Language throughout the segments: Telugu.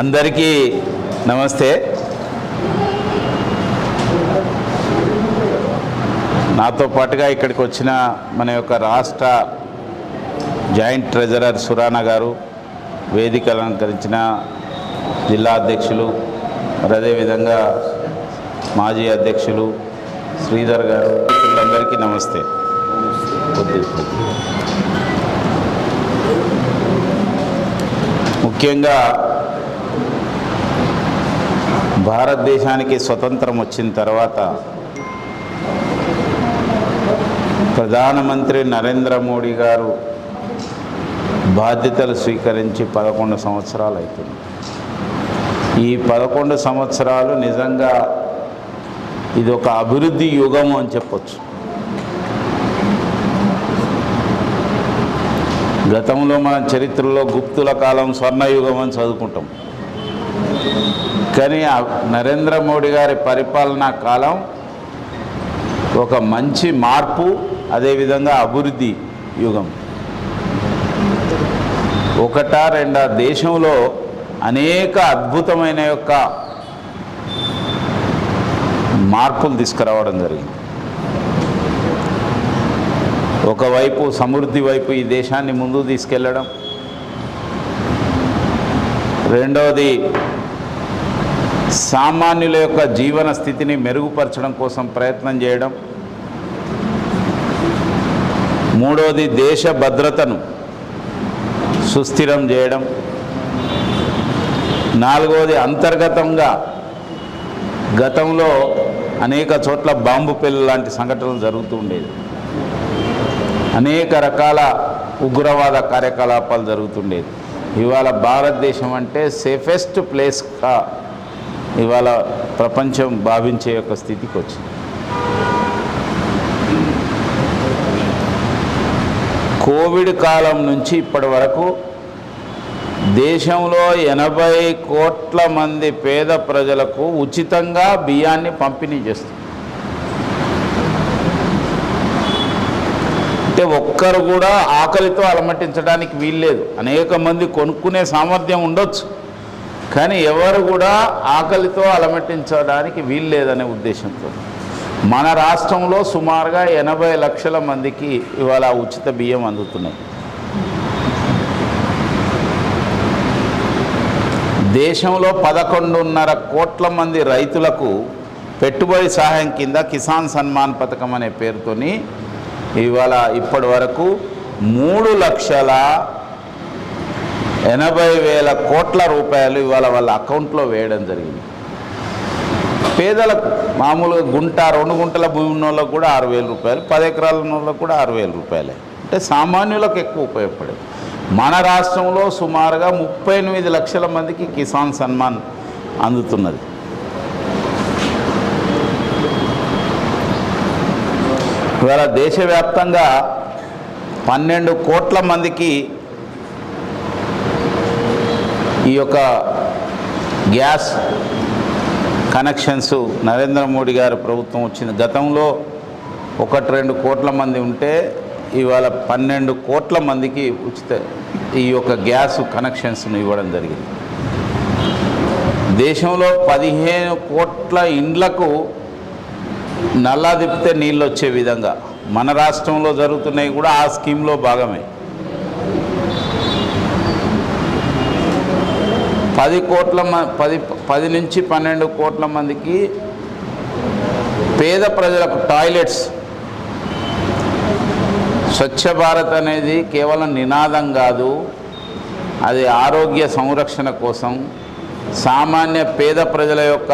అందరికీ నమస్తే. నాతో పాటుగా ఇక్కడికి వచ్చిన మన యొక్క రాష్ట్ర జాయింట్ ట్రెజరర్ సురానా గారు వేదిక అలంకరించిన జిల్లా అధ్యక్షులు మరి అదేవిధంగా మాజీ అధ్యక్షులు శ్రీధర్ గారు అందరికీ నమస్తే. ముఖ్యంగా భారతదేశానికి స్వతంత్రం వచ్చిన తర్వాత ప్రధానమంత్రి నరేంద్ర మోడీ గారు బాధ్యతలు స్వీకరించి పదకొండు సంవత్సరాలు అవుతుంది ఈ పదకొండు సంవత్సరాలు నిజంగా ఇది ఒక అభివృద్ధి యుగం అని చెప్పచ్చు. గతంలో మన చరిత్రలో గుప్తుల కాలం స్వర్ణయుగం అని చదువుకుంటాం. కానీ ఆ నరేంద్ర మోడీ గారి పరిపాలనా కాలం ఒక మంచి మార్పు అదేవిధంగా అభివృద్ధి యుగం. ఒకటా రెండా దేశంలో అనేక అద్భుతమైన యొక్క మార్పులు తీసుకురావడం జరిగింది. ఒకవైపు సమృద్ధి వైపు ఈ దేశాన్ని ముందుకు తీసుకెళ్ళడం రెండవది సామాన్యుల యొక్క జీవన స్థితిని మెరుగుపరచడం కోసం ప్రయత్నం చేయడం. మూడవది దేశ భద్రతను సుస్థిరం చేయడం. నాలుగవది అంతర్గతంగా గతంలో అనేక చోట్ల బాంబు పిల్లలు లాంటి సంఘటనలు జరుగుతూ ఉండేది అనేక రకాల ఉగ్రవాద కార్యకలాపాలు జరుగుతుండేది ఇవాళ భారతదేశం అంటే సేఫెస్ట్ ప్లేస్గా ఇవాళ ప్రపంచం భావించే యొక్క స్థితికి వచ్చింది. కోవిడ్ కాలం నుంచి ఇప్పటి వరకు దేశంలో ఎనభై కోట్ల మంది పేద ప్రజలకు ఉచితంగా బియ్యాన్ని పంపిణీ చేస్తుంది. అంటే ఒక్కరు కూడా ఆకలితో అలమటించడానికి వీల్లేదు. అనేక మంది కొనుక్కునే సామర్థ్యం ఉండొచ్చు. కానీ ఎవరు కూడా ఆకలితో అలమటించడానికి వీల్లేదనే ఉద్దేశంతో. మన రాష్ట్రంలో సుమారుగా ఎనభై లక్షల మందికి ఇవాళ ఉచిత బియ్యం అందుతున్నాయి. దేశంలో పదకొండున్నర కోట్ల మంది రైతులకు పెట్టుబడి సహాయం కింద కిసాన్ సన్మాన్ పథకం అనే పేరుతోని ఇవాళ ఇప్పటి వరకు మూడు లక్షల ఎనభై వేల కోట్ల రూపాయలు ఇవాళ వాళ్ళ అకౌంట్లో వేయడం జరిగింది. పేదలకు మామూలుగా గుంట రెండు గుంటల భూమి ఉన్న వాళ్ళకు కూడా ఆరు వేల రూపాయలు పది ఎకరాల ఉన్న వాళ్ళకు కూడా ఆరు వేల రూపాయలే. అంటే సామాన్యులకు ఎక్కువ ఉపయోగపడేది. మన రాష్ట్రంలో సుమారుగా ముప్పై ఎనిమిది లక్షల మందికి కిసాన్ సన్మాన్ అందుతున్నది. ఇవాళ దేశవ్యాప్తంగా పన్నెండు కోట్ల మందికి ఈ యొక్క గ్యాస్ కనెక్షన్స్ నరేంద్ర మోడీ గారి ప్రభుత్వం వచ్చింది గతంలో ఒకటి రెండు కోట్ల మంది ఉంటే ఇవాళ పన్నెండు కోట్ల మందికి ఉచిత ఈ యొక్క గ్యాస్ కనెక్షన్స్ను ఇవ్వడం జరిగింది. దేశంలో పదిహేను కోట్ల ఇండ్లకు నల్లా తిప్పితే నీళ్ళు వచ్చే విధంగా మన రాష్ట్రంలో జరుగుతున్నాయి కూడా ఆ స్కీమ్లో భాగమే. పది కోట్ల మ పది పది నుంచి పన్నెండు కోట్ల మందికి పేద ప్రజలకు టాయిలెట్స్. స్వచ్ఛ భారత్ అనేది కేవలం నినాదం కాదు అది ఆరోగ్య సంరక్షణ కోసం. సామాన్య పేద ప్రజల యొక్క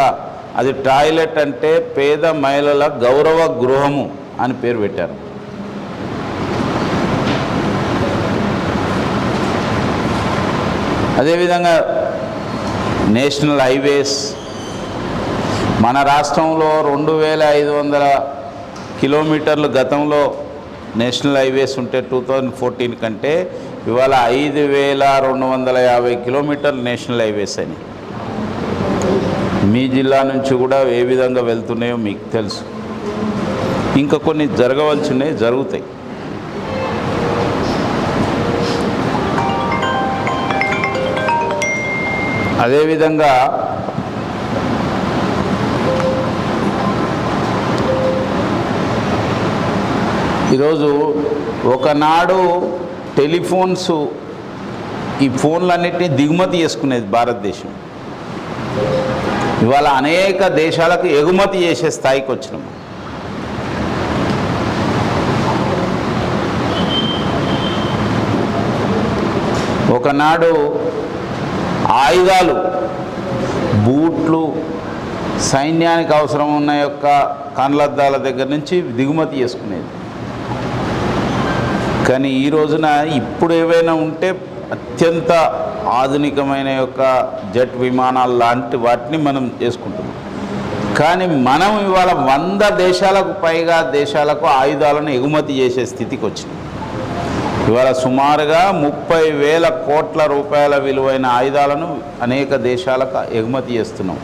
అది టాయిలెట్ అంటే పేద మహిళల గౌరవ గృహము అని పేరు పెట్టారు. అదేవిధంగా నేషనల్ హైవేస్. మన రాష్ట్రంలో రెండు వేల ఐదు వందల కిలోమీటర్లు గతంలో నేషనల్ హైవేస్ ఉంటే టూ థౌజండ్ ఫోర్టీన్ కంటే ఇవాళ ఐదు వేల రెండు వందల యాభై కిలోమీటర్లు నేషనల్ హైవేస్ అని మీ జిల్లా నుంచి కూడా ఏ విధంగా వెళ్తున్నాయో మీకు తెలుసు. ఇంకా కొన్ని జరగవలసినవి జరుగుతాయి. అదేవిధంగా ఈరోజు ఒకనాడు టెలిఫోన్స్ ఈ ఫోన్లన్నింటినీ దిగుమతి చేసుకునేది భారతదేశం. ఇవాళ అనేక దేశాలకు ఎగుమతి చేసే స్థాయికి వచ్చినాము ఒకనాడు ఆయుధాలు బూట్లు సైన్యానికి అవసరం ఉన్న యొక్క కండ్లద్దాల దగ్గర నుంచి దిగుమతి చేసుకునేది. కానీ ఈ రోజున ఇప్పుడు ఏవైనా ఉంటే అత్యంత ఆధునికమైన యొక్క జెట్ విమానాలు లాంటి వాటిని మనం చేసుకుంటున్నాం. కానీ మనం ఇవాళ వంద దేశాలకు పైగా దేశాలకు ఆయుధాలను ఎగుమతి చేసే స్థితికి వచ్చింది ఇవాళ సుమారుగా ముప్పై వేల కోట్ల రూపాయల విలువైన ఆయుధాలను అనేక దేశాలకు ఎగుమతి చేస్తున్నాం.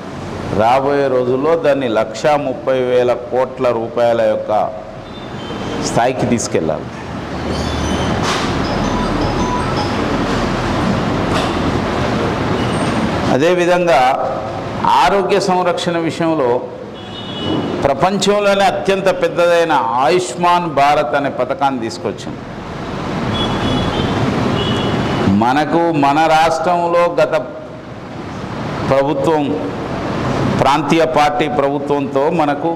రాబోయే రోజుల్లో దాన్ని లక్ష ముప్పై వేల కోట్ల రూపాయల యొక్క స్థాయికి తీసుకెళ్ళాలి. అదేవిధంగా ఆరోగ్య సంరక్షణ విషయంలో ప్రపంచంలోనే అత్యంత పెద్దదైన ఆయుష్మాన్ భారత్ అనే పథకాన్ని తీసుకొచ్చింది. మనకు మన రాష్ట్రంలో గత ప్రభుత్వం ప్రాంతీయ పార్టీ ప్రభుత్వంతో మనకు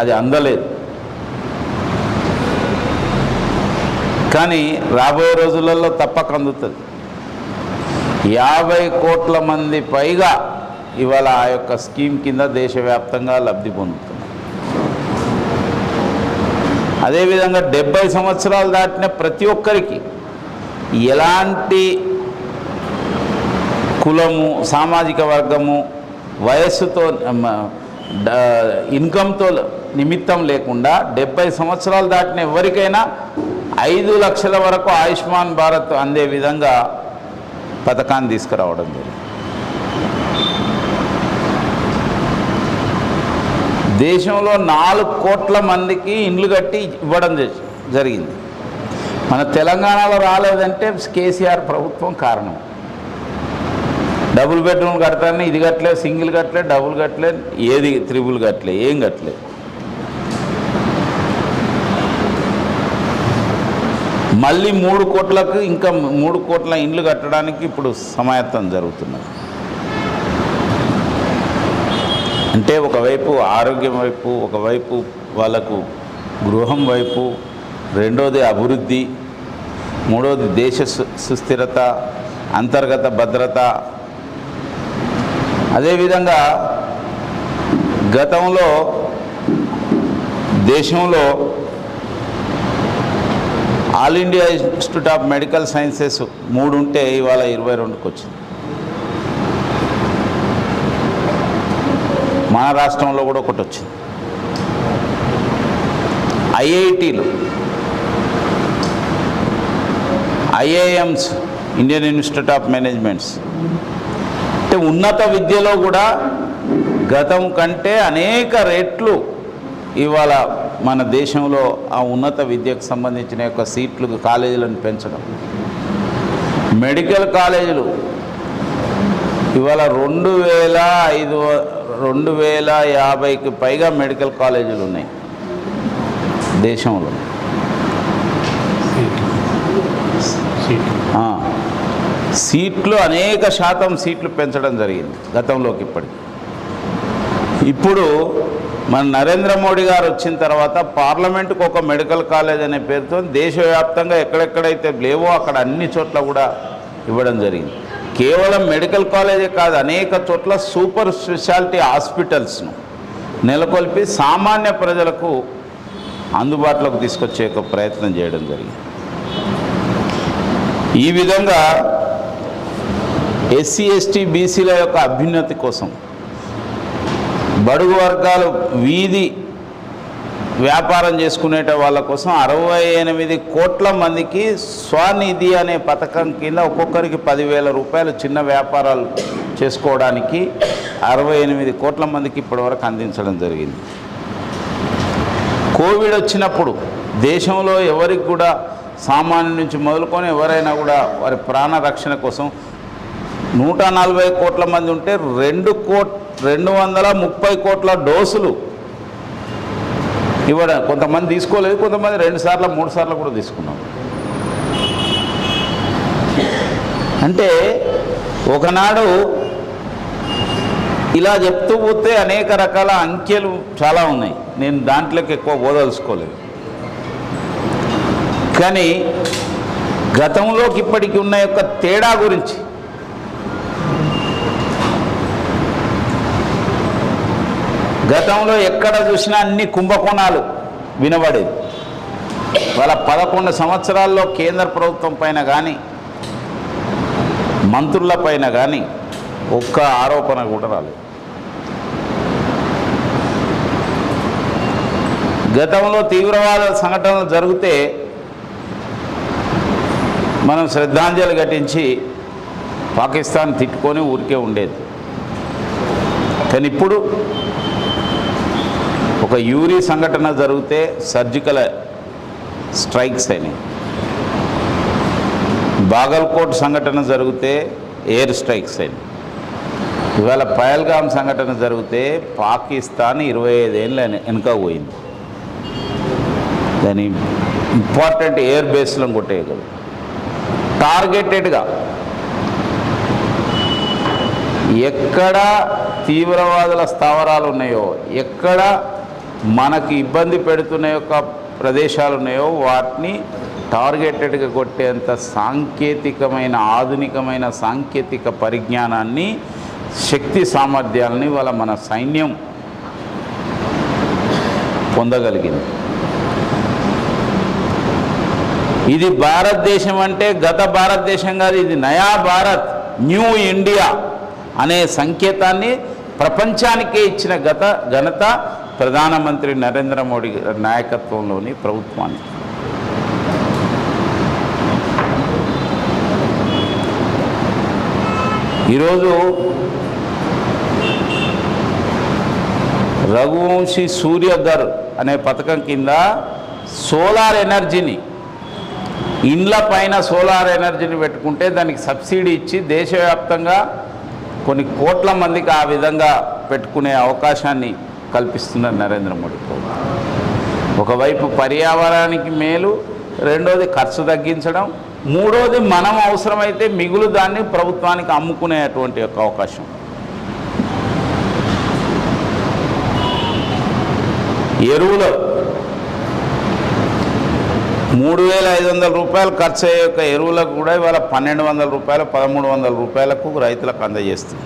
అది అందలేదు. కానీ రాబోయే రోజులలో తప్పక అందుతుంది. యాభై కోట్ల మంది పైగా ఇవాళ ఆ యొక్క స్కీమ్ కింద దేశవ్యాప్తంగా లబ్ధి పొందుతున్నారు. అదేవిధంగా డెబ్బై సంవత్సరాలు దాటిన ప్రతి ఒక్కరికి ఎలాంటి కులము సామాజిక వర్గము వయస్సుతో ఇన్కంతో ఇన్కమ్తో నిమిత్తం లేకుండా డెబ్బై సంవత్సరాలు దాటిన ఎవరికైనా ఐదు లక్షల వరకు ఆయుష్మాన్ భారత్ అందే విధంగా పథకాన్ని తీసుకురావడం జరిగింది. దేశంలో నాలుగు కోట్ల మందికి ఇండ్లు కట్టి ఇవ్వడం జ- జరిగింది. మన తెలంగాణలో రాలేదంటే కేసీఆర్ ప్రభుత్వం కారణం. డబుల్ బెడ్రూమ్ కడతాను ఇది కట్టలే సింగిల్ కట్టలే డబుల్ కట్టలే ఏది త్రిబుల్ కట్టలే ఏం కట్టలే మళ్ళీ మూడు కోట్లకు ఇంకా మూడు కోట్ల ఇండ్లు కట్టడానికి ఇప్పుడు సమాయత్తం జరుగుతున్నది. అంటే ఒకవైపు ఆరోగ్యం వైపు ఒకవైపు వాళ్ళకు గృహం వైపు రెండోది అభివృద్ధి మూడవది దేశ సు- సుస్థిరత అంతర్గత భద్రత. అదేవిధంగా గతంలో దేశంలో All India Institute of Medical Sciences మూడు ఉంటే ఇవాళ ఇరవై రెండుకి వచ్చింది. మన రాష్ట్రంలో కూడా ఒకటి వచ్చింది. ఐఐటీలు IIMs Indian Institute of managements. అంటే ఉన్నత విద్యలో కూడా గతం కంటే అనేక రేట్లు ఇవాళ మన దేశంలో ఆ ఉన్నత విద్యకు సంబంధించిన యొక్క సీట్లు కాలేజీలను పెంచడం. మెడికల్ కాలేజీలు ఇవాళ రెండు వేల ఐదు రెండు వేల యాభైకి పైగా మెడికల్ కాలేజీలు ఉన్నాయి దేశంలో. సీట్లు అనేక శాతం సీట్లు పెంచడం జరిగింది గతంలోకి ఇప్పటికి. ఇప్పుడు మన నరేంద్ర మోడీ గారు వచ్చిన తర్వాత పార్లమెంటుకు ఒక మెడికల్ కాలేజ్ అనే పేరుతో దేశవ్యాప్తంగా ఎక్కడెక్కడైతే లేవో అక్కడ అన్ని చోట్ల కూడా ఇవ్వడం జరిగింది. కేవలం మెడికల్ కాలేజే కాదు అనేక చోట్ల సూపర్ స్పెషాలిటీ హాస్పిటల్స్ను నెలకొల్పి సామాన్య ప్రజలకు అందుబాటులోకి తీసుకొచ్చే ఒక ప్రయత్నం చేయడం జరిగింది. ఈ విధంగా ఎస్సీ ఎస్టీ బీసీల యొక్క అభ్యున్నతి కోసం బడుగు వర్గాలు వీధి వ్యాపారం చేసుకునేట వాళ్ళ కోసం అరవై ఎనిమిది కోట్ల మందికి స్వనిధి అనే పథకం కింద ఒక్కొక్కరికి పదివేల రూపాయలు చిన్న వ్యాపారాలు చేసుకోవడానికి అరవై ఎనిమిది కోట్ల మందికి ఇప్పటివరకు అందించడం జరిగింది. కోవిడ్ వచ్చినప్పుడు దేశంలో ఎవరికి కూడా సామాన్య నుంచి మొదలుకొని ఎవరైనా కూడా వారి ప్రాణ రక్షణ కోసం నూట నలభై కోట్ల మంది ఉంటే రెండు కోట్ రెండు వందల ముప్పై కోట్ల డోసులు ఇవ్వడం కొంతమంది తీసుకోలేదు కొంతమంది రెండు సార్లు మూడు సార్లు కూడా తీసుకున్నాం. అంటే ఒకనాడు ఇలా చెప్తూ పోతే అనేక రకాల అంకెలు చాలా ఉన్నాయి. నేను దాంట్లోకి ఎక్కువ పోదలుచుకోలేదు కానీ గతంలోకి ఇప్పటికి ఉన్న యొక్క తేడా గురించి గతంలో ఎక్కడ చూసినా అన్ని కుంభకోణాలు వినబడేది వాళ్ళ పదకొండు సంవత్సరాల్లో కేంద్ర ప్రభుత్వం పైన కానీ మంత్రుల పైన కానీ ఒక్క ఆరోపణ కూడా రాలేదు. గతంలో తీవ్రవాద సంఘటనలు జరిగితే మనం శ్రద్ధాంజలి ఘటించి పాకిస్తాన్ తిట్టుకొని ఊరికే ఉండేది. కానీ ఇప్పుడు ఒక యూరి సంఘటన జరిగితే సర్జికల్ స్ట్రైక్స్ అయినాయి. బాగల్కోట్ సంఘటన జరిగితే ఎయిర్ స్ట్రైక్స్ అయినాయి. ఇవాళ పయల్గామ్ సంఘటన జరిగితే పాకిస్తాన్ ఇరవై ఐదేళ్ళు వెనుక పోయింది. దాని ఇంపార్టెంట్ ఎయిర్ బేస్లో కొట్టేయగలదు. టార్గెటెడ్గా. ఎక్కడ తీవ్రవాదుల స్థావరాలు ఉన్నాయో ఎక్కడ మనకి ఇబ్బంది పెడుతున్న యొక్క ప్రదేశాలు ఉన్నాయో వాటిని టార్గెటెడ్గా కొట్టేంత సాంకేతికమైన ఆధునికమైన సాంకేతిక పరిజ్ఞానాన్ని శక్తి సామర్థ్యాలని వాళ్ళ మన సైన్యం పొందగలిగింది. ఇది భారతదేశం అంటే గత భారతదేశం కాదు ఇది నయా భారత్ న్యూ ఇండియా అనే సంకేతాన్ని ప్రపంచానికే ఇచ్చిన గత ఘనత ప్రధానమంత్రి నరేంద్ర మోడీ నాయకత్వంలోని ప్రభుత్వానికి ఈరోజు రఘువంశీ సూర్యగర్ అనే పథకం కింద సోలార్ ఎనర్జీని ఇండ్ల పైన సోలార్ ఎనర్జీని పెట్టుకుంటే దానికి సబ్సిడీ ఇచ్చి దేశవ్యాప్తంగా కొన్ని కోట్ల మందికి ఆ విధంగా పెట్టుకునే అవకాశాన్ని కల్పిస్తున్నారు నరేంద్ర మోడీ ప్రభుత్వం. ఒకవైపు పర్యావరణానికి మేలు రెండోది ఖర్చు తగ్గించడం మూడోది మనం అవసరమైతే మిగులు దాన్ని ప్రభుత్వానికి అమ్ముకునేటువంటి యొక్క అవకాశం. ఎరువులు మూడు వేల ఐదు వందల రూపాయలు ఖర్చు అయ్యే యొక్క ఎరువులకు కూడా ఇవాళ పన్నెండు వందల రూపాయలు పదమూడు వందల రూపాయలకు రైతులకు అందజేస్తుంది.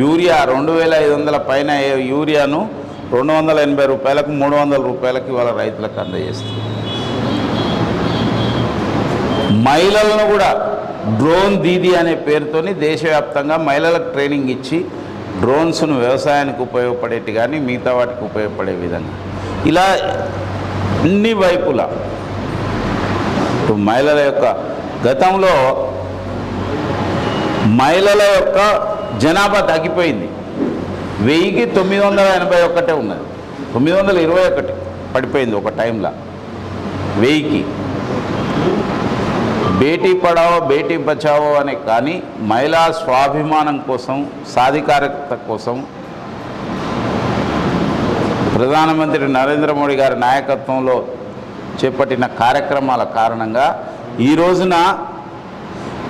యూరియా రెండు వేల ఐదు వందల పైన యూరియాను రెండు వందల ఎనభై రూపాయలకు మూడు వందల రూపాయలకు ఇవాళ రైతులకు అందజేస్తుంది. మహిళలను కూడా డ్రోన్ దీదీ అనే పేరుతోని దేశవ్యాప్తంగా మహిళలకు ట్రైనింగ్ ఇచ్చి డ్రోన్స్ను వ్యవసాయానికి ఉపయోగపడేటి కానీ మిగతా వాటికి ఉపయోగపడే విధంగా. ఇలా అన్ని వైపులా. ఇప్పుడు మహిళల యొక్క గతంలో మహిళల యొక్క జనాభా తగ్గిపోయింది. వెయ్యికి తొమ్మిది వందల ఎనభై ఒకటే ఉన్నది. తొమ్మిది వందల ఇరవై ఒకటి పడిపోయింది ఒక టైంలో. వెయ్యికి. బేటీ పడావో బేటీ బచావో అనే కానీ మహిళా స్వాభిమానం కోసం సాధికారత కోసం ప్రధానమంత్రి నరేంద్ర మోడీ గారి నాయకత్వంలో చేపట్టిన కార్యక్రమాల కారణంగా ఈ రోజున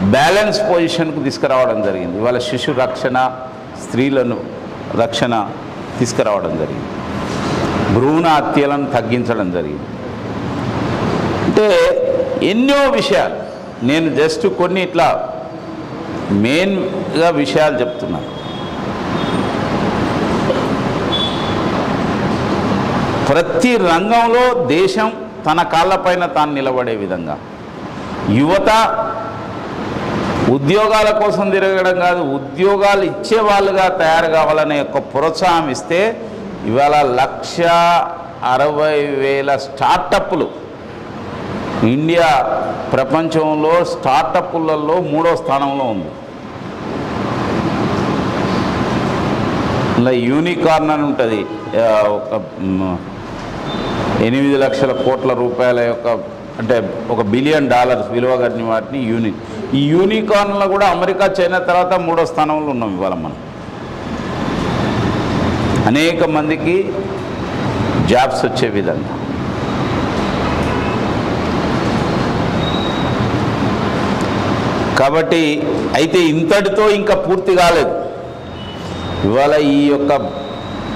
బ్యాలెన్స్ పొజిషన్కు తీసుకురావడం జరిగింది. ఇవాళ శిశు రక్షణ స్త్రీలను రక్షణ తీసుకురావడం జరిగింది. భ్రూణ హత్యలను తగ్గించడం జరిగింది. అంటే ఎన్నో విషయాలు. నేను జస్ట్ కొన్ని ఇట్లా మెయిన్గా విషయాలు చెప్తున్నాను. ప్రతి రంగంలో దేశం తన కాళ్ళపైన తాను నిలబడే విధంగా. యువత ఉద్యోగాల కోసం తిరగడం కాదు ఉద్యోగాలు ఇచ్చే వాళ్ళుగా తయారు కావాలనే యొక్క ప్రోత్సాహం ఇస్తే ఇవాళ లక్ష అరవై వేల స్టార్టప్లు ఇండియా ప్రపంచంలో స్టార్టప్లలో మూడో స్థానంలో ఉంది. ఇలా యూనికార్న్ అని ఉంటుంది ఒక ఎనిమిది లక్షల కోట్ల రూపాయల యొక్క అంటే ఒక బిలియన్ డాలర్స్ విలువ కట్టిన వాటిని యూని ఈ యూనికార్న్లో కూడా అమెరికా చైనా తర్వాత మూడో స్థానంలో ఉన్నాం ఇవాళ మనం. అనేక మందికి జాబ్స్ వచ్చే విధంగా. కాబట్టి అయితే ఇంతటితో ఇంకా పూర్తి కాలేదు. ఇవాళ ఈ యొక్క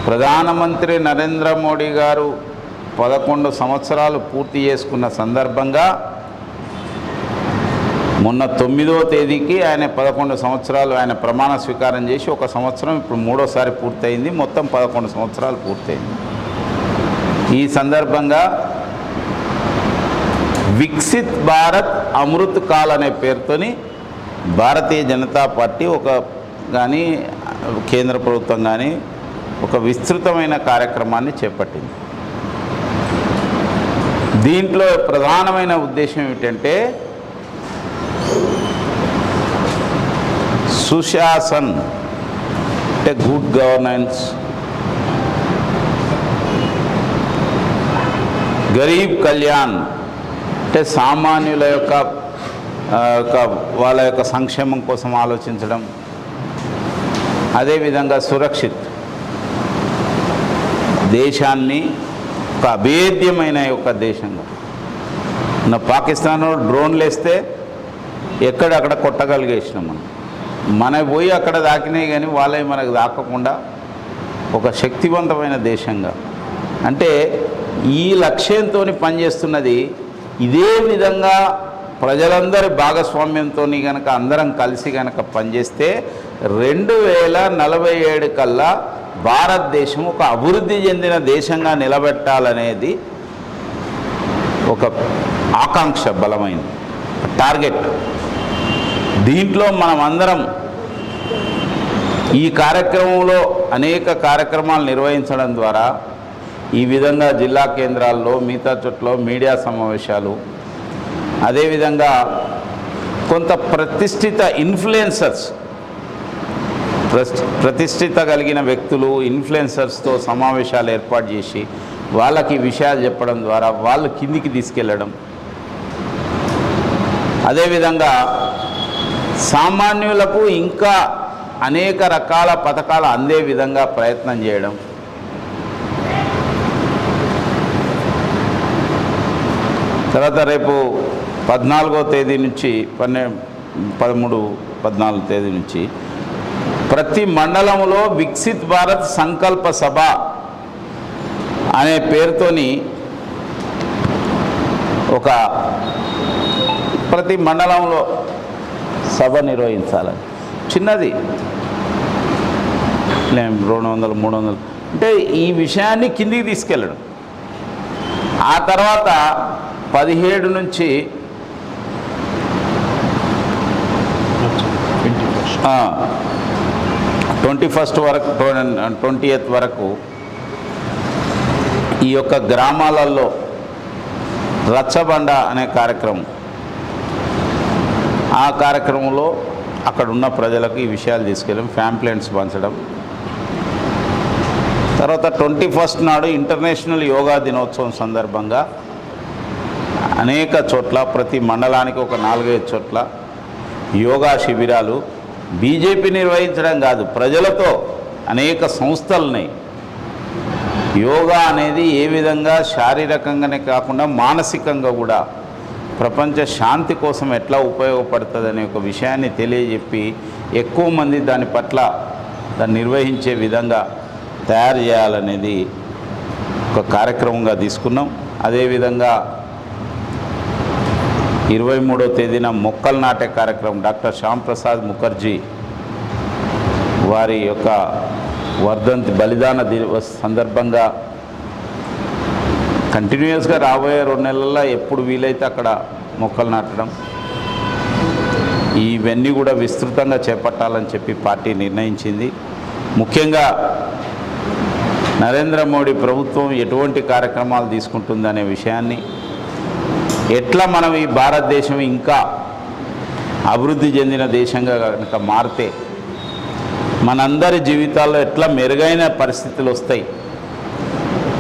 ప్రధానమంత్రి నరేంద్ర మోడీ గారు పదకొండు సంవత్సరాలు పూర్తి చేసుకున్న సందర్భంగా మొన్న తొమ్మిదో తేదీకి ఆయన పదకొండు సంవత్సరాలు ఆయన ప్రమాణ స్వీకారం చేసి ఒక సంవత్సరం ఇప్పుడు మూడోసారి పూర్తయింది. మొత్తం పదకొండు సంవత్సరాలు పూర్తయింది. ఈ సందర్భంగా వికసిత్ భారత్ అమృత్ కాల్ అనే పేరుతోని భారతీయ జనతా పార్టీ ఒక కానీ కేంద్ర ప్రభుత్వం కానీ ఒక విస్తృతమైన కార్యక్రమాన్ని చేపట్టింది. దీంట్లో ప్రధానమైన ఉద్దేశం ఏమిటంటే సుశాసన్ అంటే గుడ్ గవర్నెన్స్ గరీబ్ కళ్యాణ్ అంటే సామాన్యుల యొక్క వాళ్ళ యొక్క సంక్షేమం కోసం ఆలోచించడం అదేవిధంగా సురక్షిత్ దేశాన్ని ఒక అభేద్యమైన యొక్క దేశంగా. నా పాకిస్తాన్లో డ్రోన్లు వేస్తే ఎక్కడక్కడ కొట్టగలిగేసినాం మనం. మన పోయి అక్కడ దాకినాయి కానీ వాళ్ళే మనకు దాకకుండా ఒక శక్తివంతమైన దేశంగా. అంటే ఈ లక్ష్యంతో పనిచేస్తున్నది ఇదే విధంగా ప్రజలందరి భాగస్వామ్యంతో కనుక అందరం కలిసి కనుక పనిచేస్తే రెండు వేల నలభై ఏడు కల్లా భారతదేశం ఒక అభివృద్ధి చెందిన దేశంగా నిలబెట్టాలనేది ఒక ఆకాంక్ష బలమైనది టార్గెట్. దీంట్లో మనం అందరం ఈ కార్యక్రమంలో అనేక కార్యక్రమాలు నిర్వహించడం ద్వారా ఈ విధంగా జిల్లా కేంద్రాల్లో మిగతా చోట్ల మీడియా సమావేశాలు అదేవిధంగా కొంత ప్రతిష్ఠిత ఇన్ఫ్లుయెన్సర్స్ ప్రతిష్ఠిత కలిగిన వ్యక్తులు ఇన్ఫ్లుయెన్సర్స్తో సమావేశాలు ఏర్పాటు చేసి వాళ్ళకి విషయాలు చెప్పడం ద్వారా వాళ్ళు కిందికి తీసుకెళ్ళడం అదేవిధంగా సామాన్యులకు ఇంకా అనేక రకాల పథకాలు అందే విధంగా ప్రయత్నం చేయడం. తర్వాత రేపు పద్నాలుగో తేదీ నుంచి పన్నె పదమూడు పద్నాలుగు తేదీ నుంచి ప్రతి మండలంలో వికసిత్ భారత్ సంకల్ప సభ అనే పేరుతోని ఒక ప్రతి మండలంలో సభ నిర్వహించాలని చిన్నది. రెండు వందలు మూడు వందలు. అంటే ఈ విషయాన్ని కిందికి తీసుకెళ్ళడం. ఆ తర్వాత పదిహేడు నుంచి ట్వంటీ ఫస్ట్ వరకు ట్వంటీ ఎయిత్ వరకు ఈ యొక్క గ్రామాలలో రచ్చబండ అనే కార్యక్రమం. ఆ కార్యక్రమంలో అక్కడ ఉన్న ప్రజలకు ఈ విషయాలు తీసుకెళ్ళడం ఫ్యాంప్లెంట్స్ పంచడం. తర్వాత ట్వంటీ ఫస్ట్ నాడు ఇంటర్నేషనల్ యోగా దినోత్సవం సందర్భంగా అనేక చోట్ల ప్రతి మండలానికి ఒక నాలుగైదు చోట్ల యోగా శిబిరాలు బీజేపీ నిర్వహించడం కాదు ప్రజలతో అనేక సంస్థలని. యోగా అనేది ఏ విధంగా శారీరకంగానే కాకుండా మానసికంగా కూడా ప్రపంచ శాంతి కోసం ఎట్లా ఉపయోగపడుతుంది అనే ఒక విషయాన్ని తెలియజెప్పి ఎక్కువ మంది దాని పట్ల దాన్ని నిర్వహించే విధంగా తయారు చేయాలనేది ఒక కార్యక్రమంగా తీసుకున్నాం. అదేవిధంగా ఇరవై మూడో తేదీన మొక్కలు నాటే కార్యక్రమం డాక్టర్ శ్యాంప్రసాద్ ముఖర్జీ వారి యొక్క వర్ధంతి బలిదాన దివస్ సందర్భంగా కంటిన్యూస్గా రాబోయే రెండు నెలల్లో ఎప్పుడు వీలైతే అక్కడ మొక్కలు నాటడం ఇవన్నీ కూడా విస్తృతంగా చేపట్టాలని చెప్పి పార్టీ నిర్ణయించింది. ముఖ్యంగా నరేంద్ర మోడీ ప్రభుత్వం ఎటువంటి కార్యక్రమాలు తీసుకుంటుందనే విషయాన్ని ఎట్లా మనం ఈ భారతదేశం ఇంకా అభివృద్ధి చెందిన దేశంగా కనుక మారితే మనందరి జీవితాల్లో ఎట్లా మెరుగైన పరిస్థితులు వస్తాయి?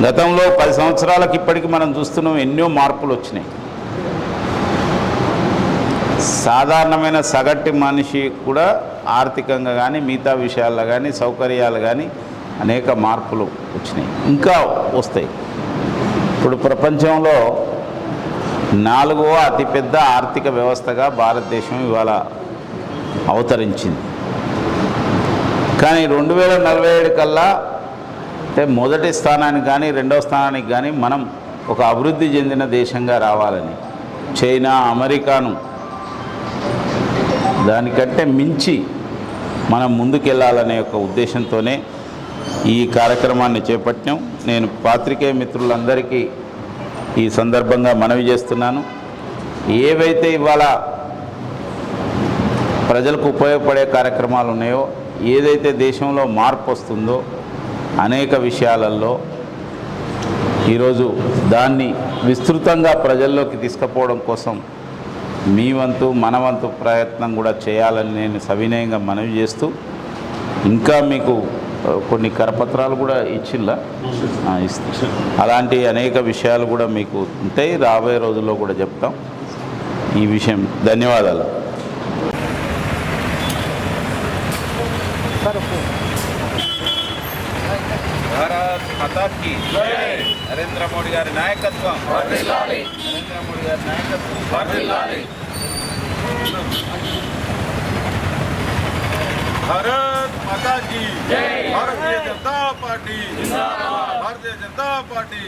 గతంలో పది సంవత్సరాలకి ఇప్పటికి మనం చూస్తున్నాం ఎన్నో మార్పులు వచ్చినాయి. సాధారణమైన సగటు మనిషి కూడా ఆర్థికంగా కానీ మిగతా విషయాల్లో కానీ సౌకర్యాలు కానీ అనేక మార్పులు వచ్చినాయి. ఇంకా వస్తాయి. ఇప్పుడు ప్రపంచంలో నాలుగవ అతిపెద్ద ఆర్థిక వ్యవస్థగా భారతదేశం ఇవాళ అవతరించింది. కానీ రెండు వేల నలభై ఏడు కల్లా అంటే మొదటి స్థానానికి కానీ రెండవ స్థానానికి కానీ మనం ఒక అభివృద్ధి చెందిన దేశంగా రావాలని చైనా అమెరికాను దానికంటే మించి మనం ముందుకెళ్ళాలనే ఒక ఉద్దేశంతోనే ఈ కార్యక్రమాన్ని చేపట్టాం. నేను పాత్రికేయ మిత్రులందరికీ ఈ సందర్భంగా మనవి చేస్తున్నాను. ఏవైతే ఇవాళ ప్రజలకు ఉపయోగపడే కార్యక్రమాలు ఉన్నాయో ఏదైతే దేశంలో మార్పు వస్తుందో అనేక విషయాలలో ఈరోజు దాన్ని విస్తృతంగా ప్రజల్లోకి తీసుకుపోవడం కోసం మీ వంతు మన వంతు ప్రయత్నం కూడా చేయాలని నేను సవినయంగా మనవి చేస్తూ ఇంకా మీకు కొన్ని కరపత్రాలు కూడా ఇచ్చిల్లా? ఇస్తా అలాంటి అనేక విషయాలు కూడా మీకు ఉంటాయి. రాబోయే రోజుల్లో కూడా చెప్తాం ఈ విషయం. ధన్యవాదాలు. భారత్ మాతాకి నరేంద్ర మోడీ గారి నాయకత్వం. నరేంద్ర మోడీ గారి నాయకత్వం. भारत माता की भारतीय जनता पार्टी। भारतीय जनता पार्टी।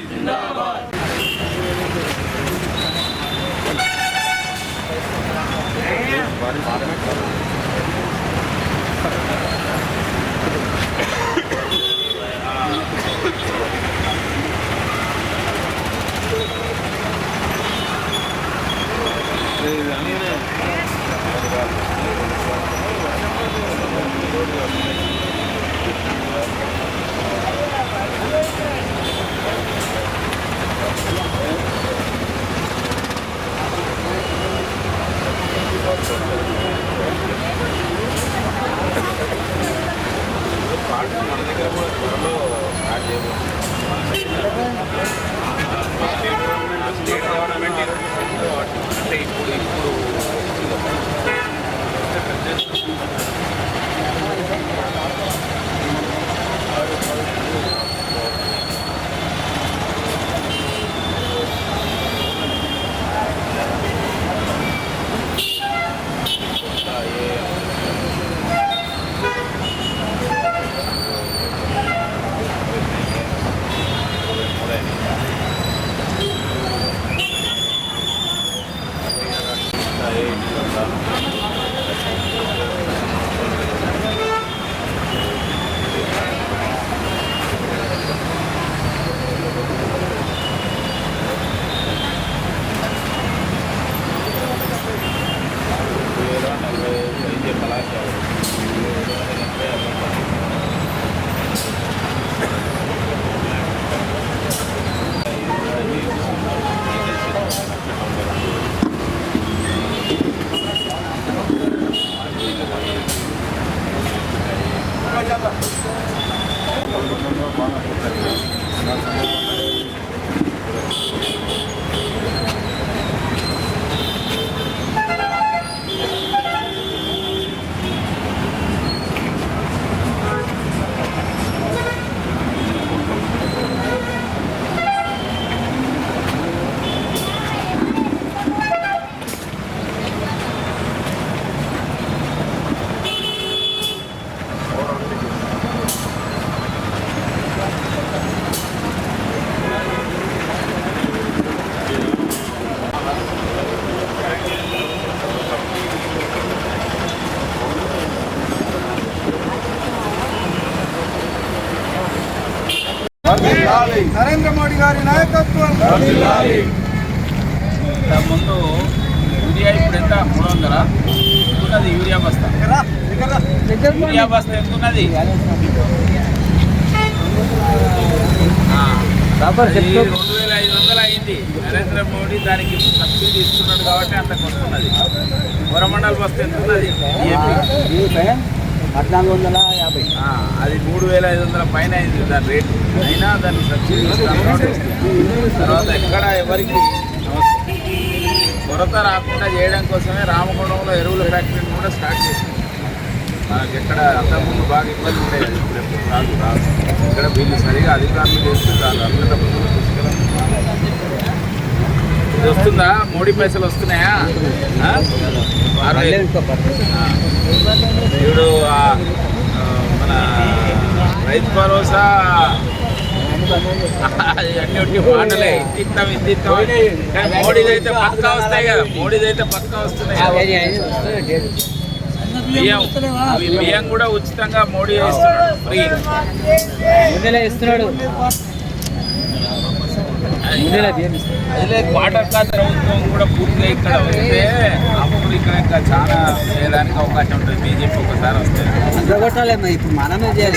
నరేంద్ర మోడీ గారి నాయకత్వం. ముందు యూరియా ఇప్పుడు ఎంత? మూడు వందల? ఉన్నది యూరియా బస్తా? యూరియా బస్తా ఎంత ఉన్నది ఆ, అది రెండు వేల ఐదు వందలు అయింది నరేంద్ర మోడీ దానికి సబ్సిడీ ఇస్తున్నాడు కాబట్టి అంతకు వస్తున్నది వరమండల్ బస్తా ఎంత ఉన్నది? పద్నాలుగు వందల యాభై అది మూడు వేల ఐదు వందల పైన అయింది దాని రేటు. అయినా దాన్ని సబ్సిడీ తర్వాత ఎక్కడ ఎవరికి కొరత రాకుండా చేయడం కోసమే రామగుండంలో ఎరువుల ఫ్యాక్టరీని కూడా స్టార్ట్ చేసింది. మనకి ఎక్కడ అంతకుముందు బాగా ఇబ్బంది ఉండేది. ఇప్పుడు ఎప్పుడు రాదు రాదు. ఇక్కడ వీళ్ళు సరిగా అధికారులు చేస్తున్నారు. అందరి ఇది వస్తుందా? మోడీ పైసలు వస్తున్నాయా. ఇప్పుడు మన రైతు భరోసా. అది అన్ని ఒట్టి మాటలే ఇంతిస్తాం కానీ మోడీది అయితే పక్కా వస్తాయి కదా. మోడీది అయితే పక్కా వస్తున్నాయి. బియ్యం. కూడా ఉచితంగా మోడీ ఇస్తున్నాడు ఫ్రీ. ఇస్తున్నాడు అదిలే వాటర్ ఖాతా ప్రభుత్వం కూడా పూర్తిగా ఇక్కడ వస్తే అప్పుడు ఇక్కడ ఇంకా చాలా చేయడానికి అవకాశం ఉంటుంది. బీజేపీ ఒకసారి వస్తే. ఇప్పుడు మనమే చేయాలి.